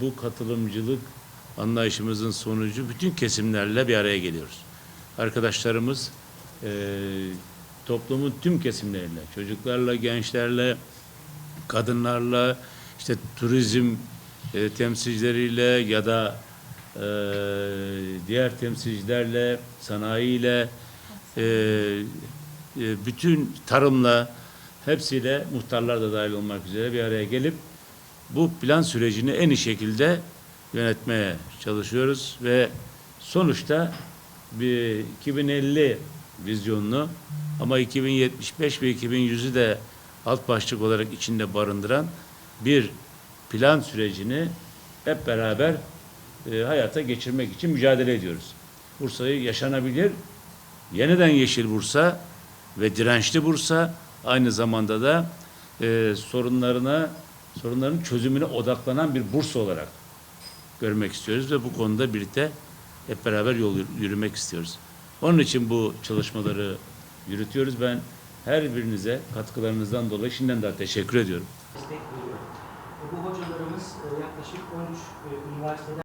bu katılımcılık anlayışımızın sonucu bütün kesimlerle bir araya geliyoruz. Arkadaşlarımız e, toplumun tüm kesimleriyle, çocuklarla, gençlerle, kadınlarla, işte turizm e, temsilcileriyle ya da e, diğer temsilcilerle, sanayiyle, e, e, bütün tarımla, hepsiyle muhtarlar da dahil olmak üzere bir araya gelip bu plan sürecini en iyi şekilde yönetmeye çalışıyoruz ve sonuçta bir 2050 vizyonunu ama 2075 ve 2100'ü de alt başlık olarak içinde barındıran bir plan sürecini hep beraber e, hayata geçirmek için mücadele ediyoruz. Bursa'yı yaşanabilir, yeniden yeşil Bursa ve dirençli Bursa aynı zamanda da e, sorunlarına sorunların çözümüne odaklanan bir Bursa olarak görmek istiyoruz ve bu konuda birlikte hep beraber yol yürümek istiyoruz. Onun için bu çalışmaları yürütüyoruz. Ben her birinize katkılarınızdan dolayı şimdiden daha teşekkür ediyorum. veriyor. Bu hocalarımız e, yaklaşık 13 e, üniversiteden